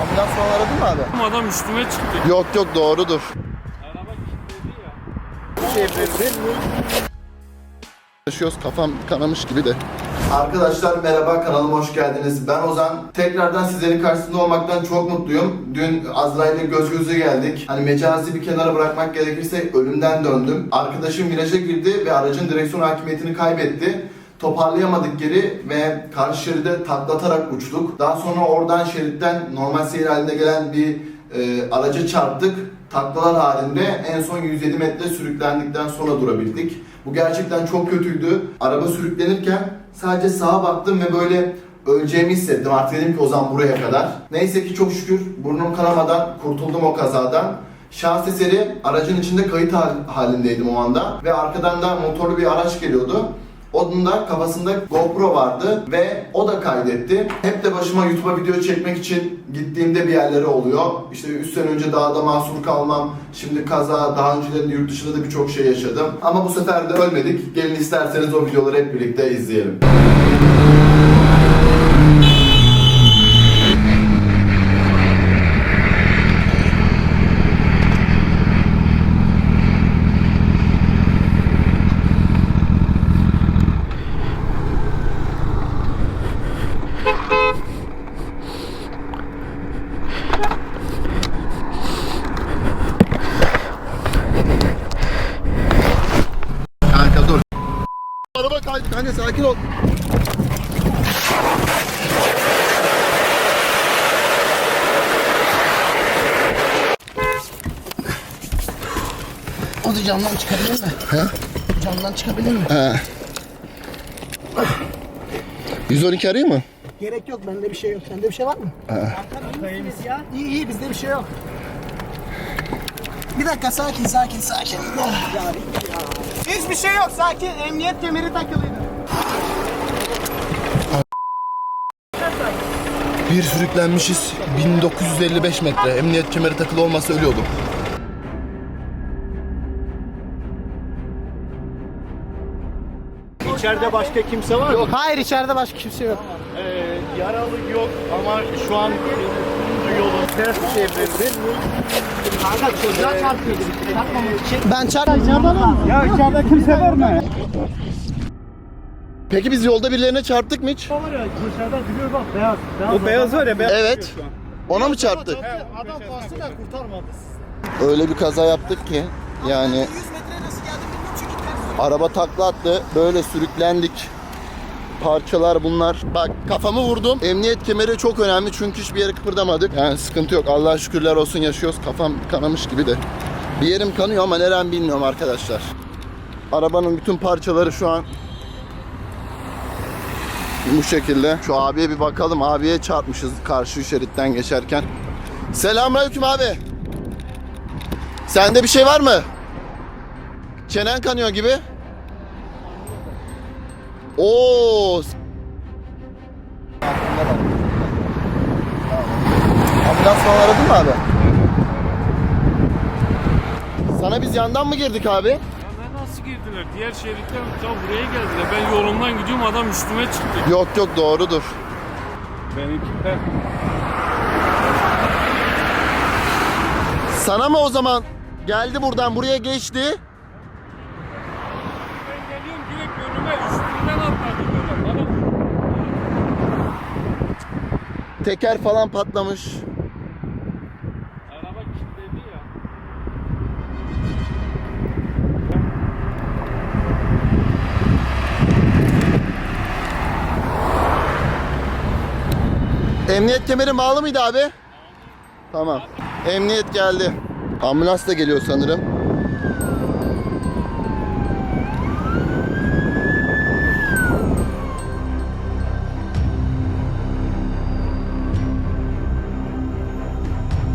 Ambulans falan aradın mı abi? Adam üstüme çıktı. Yok yok doğrudur. Araba kilitledi ya. Çevirdin mi? Yaşıyoruz kafam kanamış gibi de. Arkadaşlar merhaba kanalıma hoş geldiniz. Ben Ozan. Tekrardan sizlerin karşısında olmaktan çok mutluyum. Dün Azrail'le göz göze geldik. Hani mecazi bir kenara bırakmak gerekirse ölümden döndüm. Arkadaşım viraja girdi ve aracın direksiyon hakimiyetini kaybetti. Toparlayamadık geri ve karşı şeride taklatarak uçtuk. Daha sonra oradan şeritten normal seyir halinde gelen bir e, araca çarptık. Taklalar halinde en son 107 metre sürüklendikten sonra durabildik. Bu gerçekten çok kötüydü. Araba sürüklenirken sadece sağa baktım ve böyle öleceğimi hissettim. Artık dedim ki o zaman buraya kadar. Neyse ki çok şükür burnum kanamadan kurtuldum o kazadan. Şans eseri aracın içinde kayıt hal- halindeydim o anda ve arkadan da motorlu bir araç geliyordu. Onun da kafasında GoPro vardı ve o da kaydetti. Hep de başıma YouTube'a video çekmek için gittiğimde bir yerlere oluyor. İşte 3 sene önce dağda mahsur kalmam, şimdi kaza, daha öncelerinde yurt dışında da birçok şey yaşadım. Ama bu sefer de ölmedik. Gelin isterseniz o videoları hep birlikte izleyelim. Kanka dur. Araba kaydı kanka sakin ol. O da camdan çıkabilir mi? He? Camdan çıkabilir mi? He. 112 arayayım mı? Gerek yok bende bir şey yok. Sende bir şey var mı? ya. İyi iyi bizde bir şey yok. Bir dakika sakin sakin sakin. Hiçbir şey yok sakin. Emniyet kemeri takılıydı. Bir sürüklenmişiz. 1955 metre. Emniyet kemeri takılı olmasa ölüyordum. İçeride başka kimse var mı? Hayır içeride başka kimse yok. Ee, yaralı yok ama şu an yolun ters çevrildi. Kanka çocuğa çarpıyordu. Çarpmamak için. Ben çarpmayacağım. Ya içeride kimse var mı? Peki biz yolda birilerine çarptık mı hiç? Var ya dışarıda duruyor bak beyaz. beyaz o beyaz var ya beyaz. Evet. Ona mı çarptık? Adam bastı da kurtarmadı sizi. Öyle bir kaza yaptık ki yani araba takla attı. Böyle sürüklendik. Parçalar bunlar. Bak kafamı vurdum. Emniyet kemeri çok önemli çünkü hiçbir yere kıpırdamadık. Yani sıkıntı yok. Allah'a şükürler olsun yaşıyoruz. Kafam kanamış gibi de. Bir yerim kanıyor ama neren bilmiyorum arkadaşlar. Arabanın bütün parçaları şu an bu şekilde. Şu abiye bir bakalım. Abiye çarpmışız karşı şeritten geçerken. Selamünaleyküm abi. Sende bir şey var mı? Çenen kanıyor gibi. Oo. Ambulans falan aradın mı abi? Sana biz yandan mı girdik abi? Ya nasıl girdiler? Diğer şeritten ta buraya geldiler. Ben yolumdan gidiyorum adam üstüme çıktı. Yok yok doğrudur. Benimki de. Sana mı o zaman geldi buradan buraya geçti? Teker falan patlamış. araba kilitledi ya. Emniyet kemeri bağlı mıydı abi? Tamam. Emniyet geldi. Ambulans da geliyor sanırım.